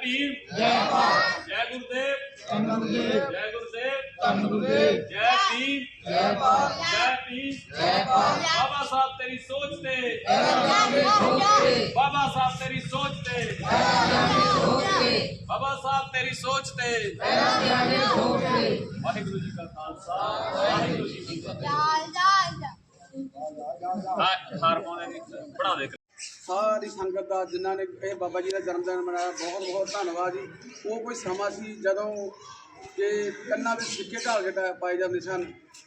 ਭੀਮ। ਜੈ ਭਾਰਤ। ਜੈ ਗੁਰਦੇਵ। ਧੰਨ ਗੁਰਦੇਵ। ਜੈ ਗੁਰਦੇਵ। ਧੰਨ ਗੁਰਦੇਵ। ਜੈ ਭੀਮ। ਜੈ ਭਾਰਤ। ਜੈ ਭੀਮ। ਜੈ ਭਾਰਤ। ਬਾਬਾ ਸਾਹਿਬ ਤੇਰੀ ਸੋਚ ਤੇ। ਬਾਬਾ ਸਾਹਿਬ ਤੇਰੀ ਸੋਚ ਤੇ। ਬਾਬਾ ਸਾਹਿਬ ਤੇਰੀ ਸੋਚ ਤੇ। ਵਾਹਿਗੁਰੂ ਜੀ ਕਾ ਖਾਲਸਾ। ਵਾਹਿਗੁਰੂ ਜੀ ਕੀ ਫਤਿਹ। ਹਾਰ ਪਾਉਂਦੇ ਨੇ ਪੜਾ ਦੇ ਸਾਰੀ ਸੰਗਤ ਦਾ, ਜਿਨ੍ਹਾਂ ਨੇ ਇਹ ਬਾਬਾ ਜੀ ਦਾ ਜਨਮ ਦਿਨ ਮਨਾਇਆ, ਬਹੁਤ ਬਹੁਤ ਧੰਨਵਾਦ ਜੀ। ਉਹ ਕੋਈ ਸਮਾਂ ਸੀ ਜਦੋਂ ਕਿ ਕੰਨਾਂ ਵਿੱਚ ਸਿੱਕੇ ਢਾਲ ਕੇ ਪਾਏ ਜਾਂਦੇ ਸਨ।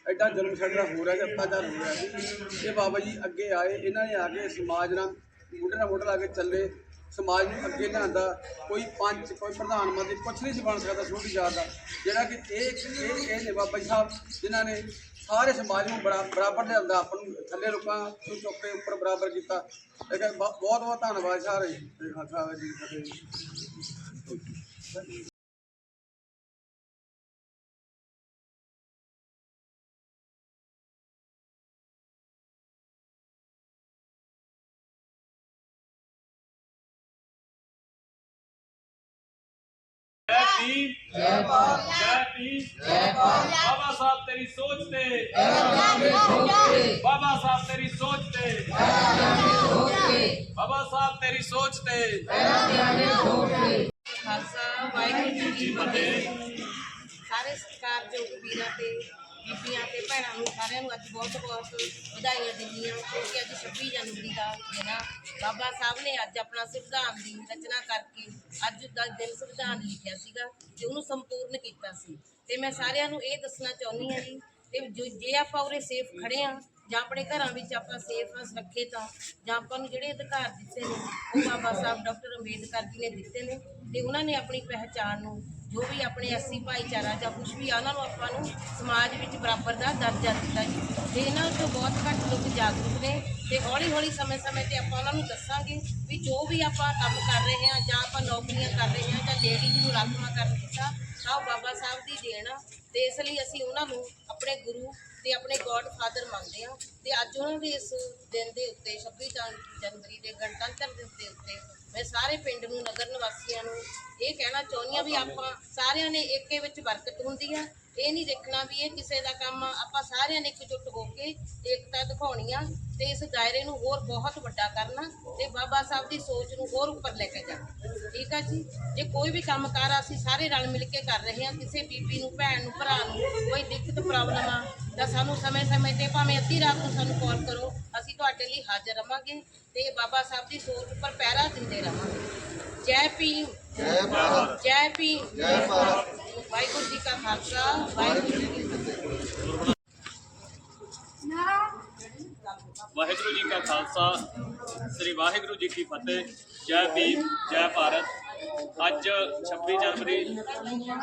ਐਡਾ ਜ਼ੁਲਮ ਛੱਡਣਾ ਹੋ ਰਿਹਾ ਸੀ ਅਤਿਆਚਾਰ ਹੋ ਰਿਹਾ ਸੀ। ਇਹ ਬਾਬਾ ਜੀ ਅੱਗੇ ਆਏ, ਇਹਨਾਂ ਨੇ ਆ ਕੇ ਸਮਾਜ ਨਾਲ ਮੋਢੇ ਨਾਲ ਮੋਢਾ ਲਾ ਕੇ ਚੱਲੇ। ਸਮਾਜ ਨੂੰ ਅੱਗੇ ਲਿਆਂਦਾ। ਕੋਈ ਪੰਚ, ਕੋਈ ਪ੍ਰਧਾਨ ਮੰਤਰੀ ਕੁਛ ਨਹੀਂ ਬਣ ਸਕਦਾ ਛੋਟੀ ਜਾਤ ਦਾ। ਜਿਹੜਾ ਕਿ ਇਹ ਇਹ ਇਹ ਨੇ ਬਾਬਾ ਜੀ ਸਾਹਿਬ, ਜਿਨ੍ਹਾਂ ਨੇ ਸਾਰੇ ਸਮਾਜ ਨੂੰ ਬਰਾ- ਬਰਾਬਰ ਲਿਆਂਦਾ ਆਪਾਂ ਨੂੰ ਥੱਲੇ ਲੋਕਾਂ ਨੂੰ ਚੁੱਕ ਕੇ ਉੱਪਰ ਬਰਾਬਰ ਕੀਤਾ। ਇਹ ਕਹਿੰਦੇ ਬਹੁਤ ਬਹੁਤ ਧੰਨਵਾਦ ਸਾਰੇ ਜੀ ਖਾਲਸਾ ਜੀ ਫਤਿਹ ਜੀ। ਜੈ ਭੀਮ। ਜੈ ਭਾਰਤ। ਜੈ ਭੀਮ। ਜੈ ਭਾਰਤ। ਬਾਬਾ ਸਾਹਿਬ ਤੇਰੀ ਸੋਚ ਤੇ। ਬਾਬਾ ਸਾਹਿਬ ਤੇਰੀ ਸੋਚ ਤੇ। ਬਾਬਾ ਸਾਹਿਬ ਤੇਰੀ ਸੋਚ ਤੇ। ਖਾਲਸਾ ਵਾਹਿਗੁਰੂ ਜੀ ਕੀ ਫਤਿਹ। ਸਾਰੇ ਸਤਿਕਾਰਯੋਗ ਵੀਰਾਂ ਤੇ ਬੀਬੀਆਂ ਤੇ ਭੈਣਾਂ ਨੂੰ ਸਾਰਿਆਂ ਨੂੰ ਅੱਜ ਬਹੁਤ ਬਹੁਤ ਵਧਾਈਆਂ ਦਿੰਦੀਆਂ ਕਿਉਂਕਿ ਅੱਜ 26 ਜਨਵਰੀ ਦਾ ਦਿਨ ਆ ਬਾਬਾ ਸਾਹਿਬ ਨੇ ਅੱਜ ਆਪਣਾ ਸੰਵਿਧਾਨ ਦੀ ਰਚਨਾ ਕਰਕੇ ਅੱਜ ਦਾ ਦਿਨ ਸੰਵਿਧਾਨ ਲਿਖਿਆ ਸੀਗਾ ਤੇ ਉਹਨੂੰ ਸੰਪੂਰਨ ਕੀਤਾ ਸੀ। ਤੇ ਮੈਂ ਸਾਰਿਆਂ ਨੂੰ ਇਹ ਦੱਸਣਾ ਚਾਹੁੰਦੀ ਹਾਂ ਜੀ ਤੇ ਜੋ ਜੇ ਆਪਾਂ ਉਰੇ ਸੇਫ ਖੜੇ ਆ ਜਾਂ ਆਪਣੇ ਘਰਾਂ ਵਿੱਚ ਆਪਾਂ ਸੇਫ ਆ ਸੁਰੱਖਿਅਤ ਆ ਜਾਂ ਆਪਾਂ ਨੂੰ ਜਿਹੜੇ ਅਧਿਕਾਰ ਦਿੱਤੇ ਨੇ, ਉਹ ਬਾਬਾ ਸਾਹਿਬ ਡਾਕਟਰ ਅੰਬੇਦਕਰ ਜੀ ਨੇ ਦਿੱਤੇ ਨੇ ਤੇ ਉਹਨਾਂ ਨੇ ਆਪਣੀ ਪਹਿਚਾਣ ਨੂੰ, ਜੋ ਵੀ ਆਪਣੇ ਐਸੀ ਭਾਈਚਾਰਾ ਜਾਂ ਕੁਝ ਵੀ ਆ, ਉਹਨਾਂ ਨੂੰ ਆਪਾਂ ਨੂੰ ਸਮਾਜ ਵਿੱਚ ਬਰਾਬਰ ਦਾ ਦਰਜਾ ਦਿੱਤਾ ਜੀ। ਤੇ ਇਹਨਾਂ ਤੋਂ ਬਹੁਤ ਘੱਟ ਲੋਕ ਜਾਗਰੂਕ ਨੇ ਤੇ ਹੌਲੀ ਹੌਲੀ ਸਮੇਂ-ਸਮੇਂ ਤੇ ਆਪਾਂ ਉਹਨਾਂ ਨੂੰ ਦੱਸਾਂਗੇ ਵੀ ਜੋ ਵੀ ਆਪਾਂ ਕੰਮ ਕਰ ਰਹੇ ਹਾਂ ਜਾਂ ਆਪਾਂ ਨੌਕਰੀਆਂ ਕਰ ਰਹੇ ਹਾਂ ਜਾਂ ਲੇਡੀਜ਼ ਨੂੰ ਰਾਖਵਾਂ ਕਰਨ ਦਿੱਤਾ ਤਾਂ ਉਹ ਬਾਬਾ ਸਾਹਿਬ ਦੀ ਦੇਣ ਆ ਤੇ ਇਸ ਲਈ ਅਸੀਂ ਉਹਨਾਂ ਨੂੰ ਆਪਣੇ ਗੁਰੂ ਤੇ ਆਪਣੇ ਗੋਡ ਫਾਦਰ ਮੰਨਦੇ ਆ ਤੇ ਅੱਜ ਉਹਨਾਂ ਦੇ ਇਸ ਦਿਨ ਦੇ ਉੱਤੇ 26 ਜਨਵਰੀ ਦੇ ਗਣਤੰਤਰ ਦਿਵਸ ਦੇ ਉੱਤੇ ਮੈਂ ਸਾਰੇ ਪਿੰਡ ਨੂੰ, ਨਗਰ ਨਿਵਾਸੀਆਂ ਨੂੰ ਇਹ ਕਹਿਣਾ ਚਾਹੁੰਦੀ ਆ ਵੀ ਆਪਾਂ ਸਾਰਿਆਂ ਨੇ ਏਕੇ ਵਿੱਚ ਬਰਕਤ ਹੁੰਦੀ ਆ ਇਹ ਨਹੀਂ ਦੇਖਣਾ ਵੀ ਇਹ ਕਿਸੇ ਦਾ ਕੰਮ ਆ। ਆਪਾਂ ਸਾਰਿਆਂ ਨੇ ਇਕਜੁੱਟ ਹੋ ਕੇ ਏਕਤਾ ਦਿਖਾਉਣੀ ਆ ਤੇ ਇਸ ਦਾਇਰੇ ਨੂੰ ਹੋਰ ਬਹੁਤ ਵੱਡਾ ਕਰਨਾ ਤੇ ਬਾਬਾ ਸਾਹਿਬ ਦੀ ਸੋਚ ਨੂੰ ਹੋਰ ਉੱਪਰ ਲੈ ਕੇ ਜਾਣਾ। ਠੀਕ ਆ ਜੀ? ਜੇ ਕੋਈ ਵੀ ਕੰਮ ਕਾਰ ਆ, ਅਸੀਂ ਸਾਰੇ ਰਲ ਮਿਲ ਕੇ ਕਰ ਰਹੇ ਹਾਂ ਕਿਸੇ ਬੀਬੀ ਨੂੰ ਭੈਣ ਨੂੰ ਭਰਾ ਨੂੰ ਕੋਈ ਦਿੱਕਤ ਪ੍ਰੋਬਲਮ ਆ ਤਾਂ ਸਾਨੂੰ ਸਮੇਂ-ਸਮੇਂ ਤੇ ਭਾਵੇਂ ਅੱਧੀ ਰਾਤ ਨੂੰ ਸਾਨੂੰ ਕਾਲ ਕਰੋ। ਅਸੀਂ ਤੁਹਾਡੇ ਲਈ ਹਾਜ਼ਰ ਰਵਾਂਗੇ ਤੇ ਬਾਬਾ ਸਾਹਿਬ ਦੀ ਸੋਚ ਉੱਪਰ ਪਹਿਰਾ ਦਿੰਦੇ ਰਵਾਂਗੇ। ਜੈ ਭੀਮ। ਜੈ ਭਾਰਤ। ਜੈ ਭੀਮ। ਜੈ ਭਾਰਤ। ਵਾਹਿਗੁਰੂ ਜੀ ਕਾ ਖਾਲਸਾ, ਵਾਹਿਗੁਰੂ ਜੀ ਕੀ ਫਤਿਹ। ਵਾਹਿਗੁਰੂ ਜੀ ਕਾ ਖਾਲਸਾ, ਸ੍ਰੀ ਵਾਹਿਗੁਰੂ ਜੀ ਕੀ ਫਤਿਹ, ਜੈ ਭੀਮ, ਜੈ ਭਾਰਤ। ਅੱਜ 26 ਜਨਵਰੀ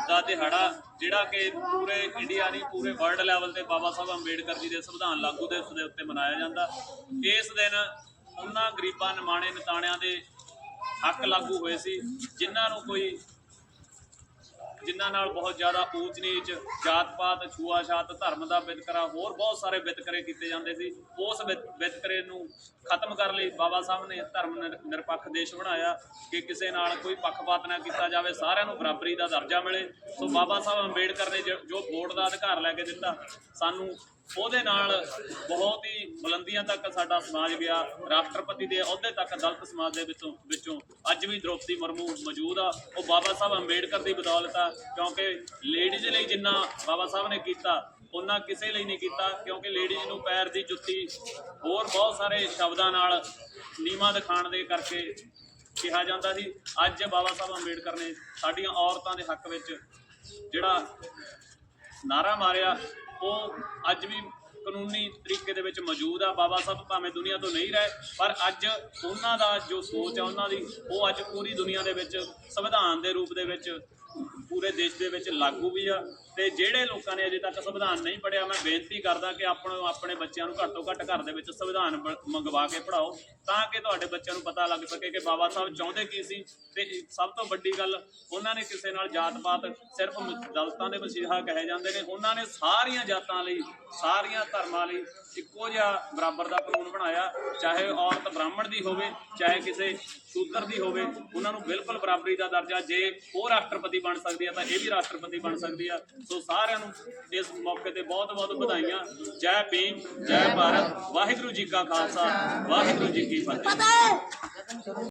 ਦਾ ਦਿਹਾੜਾ, ਜਿਹੜਾ ਕਿ ਪੂਰੇ ਇੰਡੀਆ ਨਹੀਂ, ਪੂਰੇ ਵਰਲਡ ਲੈਵਲ ਤੇ ਬਾਬਾ ਸਾਹਿਬ ਅੰਬੇਡਕਰ ਜੀ ਦੇ ਸੰਵਿਧਾਨ ਲਾਗੂ ਦਿਵਸ ਦੇ ਉੱਤੇ ਮਨਾਇਆ ਜਾਂਦਾ। ਇਸ ਦਿਨ ਉਹਨਾਂ ਗਰੀਬਾਂ, ਨਿਮਾਣੇ, ਨਤਾਣਿਆਂ ਦੇ ਹੱਕ ਲਾਗੂ ਹੋਏ ਸੀ, ਜਿਨ੍ਹਾਂ ਨੂੰ ਕੋਈ ਜਿਨ੍ਹਾਂ ਨਾਲ ਬਹੁਤ ਜ਼ਿਆਦਾ ਊਚ ਨੀਚ ਜਾਤ ਪਾਤ ਛੂਆਛਾਤ, ਧਰਮ ਦਾ ਵਿਤਕਰਾ, ਹੋਰ ਬਹੁਤ ਸਾਰੇ ਵਿਤਕਰੇ ਕੀਤੇ ਜਾਂਦੇ ਸੀ। ਉਸ ਵਿਤ- ਵਿਤਕਰੇ ਨੂੰ ਖਤਮ ਕਰਨ ਲਈ। ਬਾਬਾ ਸਾਹਿਬ ਨੇ ਧਰਮ ਨਿਰ- ਨਿਰਪੱਖ ਦੇਸ਼ ਬਣਾਇਆ ਕਿ ਕਿਸੇ ਨਾਲ ਕੋਈ ਪੱਖਪਾਤ ਨਾ ਕੀਤਾ ਜਾਵੇ। ਸਾਰਿਆਂ ਨੂੰ ਬਰਾਬਰੀ ਦਾ ਦਰਜਾ ਮਿਲੇ। ਸੋ ਬਾਬਾ ਸਾਹਿਬ ਅੰਬੇਡਕਰ ਨੇ ਜੋ ਜੋ ਵੋਟ ਦਾ ਅਧਿਕਾਰ ਲੈ ਕੇ ਦਿੱਤਾ, ਸਾਨੂੰ ਉਹਦੇ ਨਾਲ ਬਹੁਤ ਹੀ ਬੁਲੰਦੀਆਂ ਤੱਕ ਸਾਡਾ ਸਮਾਜ ਗਿਆ। ਰਾਸ਼ਟਰਪਤੀ ਦੇ ਅਹੁਦੇ ਤੱਕ ਦਲਿਤ ਸਮਾਜ ਦੇ ਵਿੱਚੋਂ ਵਿੱਚੋਂ ਅੱਜ ਵੀ ਦ੍ਰੋਪਦੀ ਮੁਰਮੂ ਮੌਜੂਦ ਆ। ਉਹ ਬਾਬਾ ਸਾਹਿਬ ਅੰਬੇਡਕਰ ਦੀ ਬਦੌਲਤ ਆ, ਕਿਉਂਕਿ ਲੇਡੀਜ਼ ਲਈ ਜਿੰਨਾ ਬਾਬਾ ਸਾਹਿਬ ਨੇ ਕੀਤਾ ਉਹਨਾਂ ਕਿਸੇ ਲਈ ਨਹੀਂ ਕੀਤਾ, ਕਿਉਂਕਿ ਲੇਡੀਜ਼ ਨੂੰ ਪੈਰ ਦੀ ਜੁੱਤੀ ਹੋਰ ਬਹੁਤ ਸਾਰੇ ਸ਼ਬਦਾਂ ਨਾਲ ਨੀਵਾਂ ਦਿਖਾਣ ਦੇ ਕਰਕੇ ਕਿਹਾ ਜਾਂਦਾ ਸੀ। ਅੱਜ ਬਾਬਾ ਸਾਹਿਬ ਅੰਬੇਡਕਰ ਨੇ ਸਾਡੀਆਂ ਔਰਤਾਂ ਦੇ ਹੱਕ ਵਿੱਚ ਜਿਹੜਾ ਨਾਰਾ ਮਾਰਿਆ ਉਹ ਅੱਜ ਵੀ ਕਾਨੂੰਨੀ ਤਰੀਕੇ ਦੇ ਵਿੱਚ ਮੌਜੂਦ ਆ। ਬਾਬਾ ਸਾਹਿਬ ਭਾਵੇਂ ਦੁਨੀਆ ਤੋਂ ਨਹੀਂ ਰਹੇ, ਪਰ ਅੱਜ ਉਹਨਾਂ ਦਾ ਜੋ ਸੋਚ ਆ, ਉਹਨਾਂ ਦੀ, ਉਹ ਅੱਜ ਪੂਰੀ ਦੁਨੀਆ ਦੇ ਵਿੱਚ ਸੰਵਿਧਾਨ ਦੇ ਰੂਪ ਦੇ ਵਿੱਚ, ਪੂਰੇ ਦੇਸ਼ ਦੇ ਵਿੱਚ ਲਾਗੂ ਵੀ ਆ। ਤੇ ਜਿਹੜੇ ਲੋਕਾਂ ਨੇ ਅਜੇ ਤੱਕ ਸੰਵਿਧਾਨ ਨਹੀਂ ਪੜਿਆ ਮੈਂ ਬੇਨਤੀ ਕਰਦਾ ਕਿ ਆਪਣੇ ਆਪਣੇ ਬੱਚਿਆਂ ਨੂੰ ਘੱਟ ਤੋਂ ਘੱਟ ਘਰ ਦੇ ਵਿੱਚ ਸੰਵਿਧਾਨ ਮੰਗਵਾ ਕੇ ਪੜਾਓ ਤਾਂ ਕਿ ਤੁਹਾਡੇ ਬੱਚਿਆਂ ਨੂੰ ਪਤਾ ਲੱਗ ਸਕੇ ਕਿ ਬਾਬਾ ਸਾਹਿਬ ਚਾਹੁੰਦੇ ਕੀ ਸੀ। ਤੇ ਸਭ ਤੋਂ ਵੱਡੀ ਗੱਲ, ਉਹਨਾਂ ਨੇ ਕਿਸੇ ਨਾਲ ਜਾਤ-ਪਾਤ ਸਿਰਫ ਦਲਤਾਂ ਦੇ ਮਸੀਹਾ ਕਹੇ ਜਾਂਦੇ ਨੇ। ਉਹਨਾਂ ਨੇ ਸਾਰੀਆਂ ਜਾਤਾਂ ਲਈ, ਸਾਰੀਆਂ ਧਰਮਾਂ ਲਈ ਇੱਕੋ ਜਿਹਾ ਬਰਾਬਰ ਦਾ ਕਾਨੂੰਨ ਬਣਾਇਆ। ਚਾਹੇ ਔਰਤ ਬ੍ਰਾਹਮਣ ਦੀ ਹੋਵੇ, ਚਾਹੇ ਕਿਸੇ ਸ਼ੂਦਰ ਦੀ ਹੋਵੇ, ਉਹਨਾਂ ਨੂੰ ਬਿਲਕੁਲ ਬਰਾਬਰੀ ਦਾ ਦਰਜਾ। ਜੇ ਉਹ ਰਾਸ਼ਟਰਪਤੀ ਬਣ ਸਕਦੀ ਹੈ ਤਾਂ ਇਹ ਵੀ ਰਾਸ਼ਟਰਪਤੀ ਬਣ ਸਕਦੀ ਆ। ਸੋ ਸਾਰਿਆਂ ਨੂੰ ਇਸ ਮੌਕੇ ਤੇ ਬਹੁਤ ਬਹੁਤ ਵਧਾਈਆਂ। ਜੈ ਭੀਮ, ਜੈ ਭਾਰਤ। ਵਾਹਿਗੁਰੂ ਜੀ ਕਾ ਖਾਲਸਾ, ਵਾਹਿਗੁਰੂ ਜੀ ਕੀ ਫਤਿਹ।